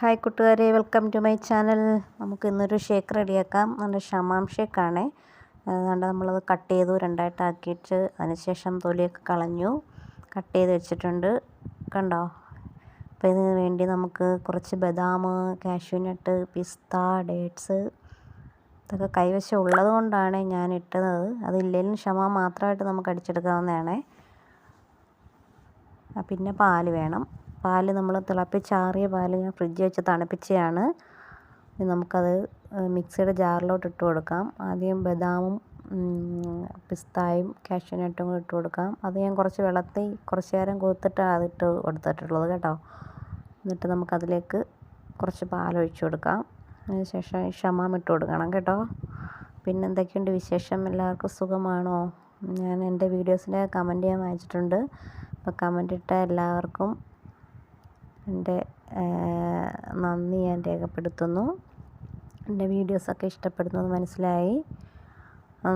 Hi കൂട്ടുകാരെ welcome to my channel. നമുക്ക് ഇന്നൊരു ഷേക്ക് റെഡിയാക്കാം. നല്ല ഷമാം ഷേക്കാണ്. അതുകൊണ്ട് നമ്മളത് കട്ട് ചെയ്തു രണ്ടായിട്ടാക്കിയിട്ട് അതിനുശേഷം തൊലിയൊക്കെ കളഞ്ഞു. കട്ട് ചെയ്ത് വെച്ചിട്ടുണ്ട്. കണ്ടോ? അപ്പോൾ ഇതിന് വേണ്ടി നമുക്ക് കുറച്ച് ബദാം കാഷ്യൂനട്ട് പിസ്ത ഡേറ്റ്സ് ഇതൊക്കെ കൈവശം ഉള്ളത് കൊണ്ടാണ് ഞാൻ ഇട്ടത്. അതില്ലെങ്കിലും ഷമാം മാത്രമായിട്ട് നമുക്ക് അടിച്ചെടുക്കാവുന്നതാണ്. പിന്നെ പാൽ വേണം. പാൽ നമ്മൾ തിളപ്പിച്ചാറിയ പാൽ ഞാൻ ഫ്രിഡ്ജിൽ വെച്ച് തണുപ്പിച്ചതാണ് നമുക്കത് മിക്സിയുടെ ജാറിലോട്ട് ഇട്ട് കൊടുക്കാം. ആദ്യം ബദാമും പിസ്തായും കാഷ്യൂനട്ടും കൂടി ഇട്ട് കൊടുക്കാം. അത് ഞാൻ കുറച്ച് വെള്ളത്തിൽ കുറച്ച് നേരം കൊത്തിട്ടാണ് അതിട്ട് കൊടുത്തിട്ടുള്ളത് കേട്ടോ. എന്നിട്ട് നമുക്കതിലേക്ക് കുറച്ച് പാലൊഴിച്ച് കൊടുക്കാം. അതിന് ശേഷം ഷമാം ഇട്ട് കൊടുക്കണം കേട്ടോ. പിന്നെ എന്തൊക്കെയുണ്ട് വിശേഷം? എല്ലാവർക്കും സുഖമാണോ? ഞാൻ എന്റെ വീഡിയോസിന്റെ കമന്റ് ചെയ്യാൻ വായിച്ചിട്ടുണ്ട്. അപ്പോൾ കമന്റ് ഇട്ട എല്ലാവർക്കും എന്റെ നന്ദി ഞാൻ രേഖപ്പെടുത്തുന്നു. എന്റെ വീഡിയോസൊക്കെ ഇഷ്ടപ്പെടുന്നത് മനസ്സിലായി.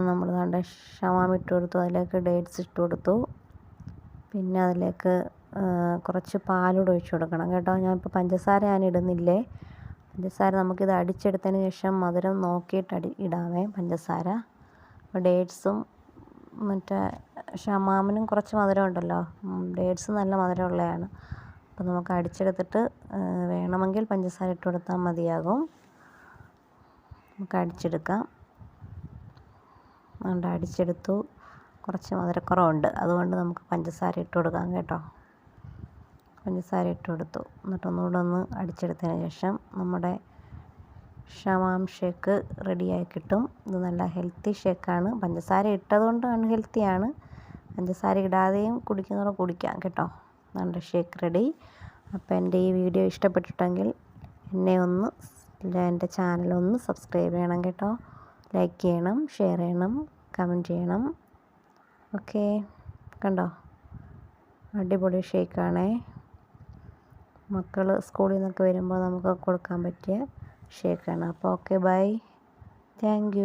നമ്മൾ കണ്ട ഷമാം ഇട്ട് കൊടുത്തു അതിലേക്ക് ഡേറ്റ്സ് ഇട്ട് കൊടുത്തു. പിന്നെ അതിലേക്ക് കുറച്ച് പാലൂടെ ഒഴിച്ചു കൊടുക്കണം കേട്ടോ. ഞാനിപ്പോൾ പഞ്ചസാര ഞാൻ ഇടുന്നില്ലേ പഞ്ചസാര നമുക്കിത് അടിച്ചെടുത്തതിന് ശേഷം മധുരം നോക്കിയിട്ട് അടി ഇടാമേ പഞ്ചസാര. ഡേറ്റ്സും മറ്റേ ഷമാമിനും കുറച്ച് മധുരം ഉണ്ടല്ലോ. ഡേറ്റ്സ് നല്ല മധുരമുള്ളതാണ്. അപ്പോൾ നമുക്ക് അടിച്ചെടുത്തിട്ട് വേണമെങ്കിൽ പഞ്ചസാര ഇട്ട് കൊടുത്താൽ മതിയാകും. നമുക്ക് അടിച്ചെടുക്കാം. അതുകൊണ്ട് അടിച്ചെടുത്തു. കുറച്ച് മധുരക്കുറവുണ്ട്. അതുകൊണ്ട് നമുക്ക് പഞ്ചസാര ഇട്ട് കൊടുക്കാം കേട്ടോ. പഞ്ചസാര ഇട്ട് കൊടുത്തു. എന്നിട്ട് ഒന്നുകൂടെ ഒന്ന് അടിച്ചെടുത്തതിന് ശേഷം നമ്മുടെ ഷമാം ഷേക്ക് റെഡിയായി കിട്ടും. ഇത് നല്ല ഹെൽത്തി ഷേക്കാണ്. പഞ്ചസാര ഇട്ടതുകൊണ്ട് അൺഹെൽത്തിയാണ്. പഞ്ചസാര ഇടാതെയും കുടിക്കുന്നവരെ കുടിക്കാം കേട്ടോ. നമ്മുടെ ഷേക്ക് റെഡി. അപ്പോൾ എന്റെ ഈ വീഡിയോ ഇഷ്ടപ്പെട്ടിട്ടെങ്കിൽ എന്നെ ഒന്ന് എന്റെ ചാനലൊന്ന് സബ്സ്ക്രൈബ് ചെയ്യണം കേട്ടോ. ലൈക്ക് ചെയ്യണം ഷെയർ ചെയ്യണം കമന്റ് ചെയ്യണം. ഓക്കെ. കണ്ടോ? അടിപൊളി ഷേക്കാണേ. മക്കൾ സ്കൂളിൽ നിന്നൊക്കെ വരുമ്പോൾ നമുക്ക് കൊടുക്കാൻ പറ്റിയ ഷേക്കാണ്. അപ്പോൾ ഓക്കെ ബൈ. താങ്ക്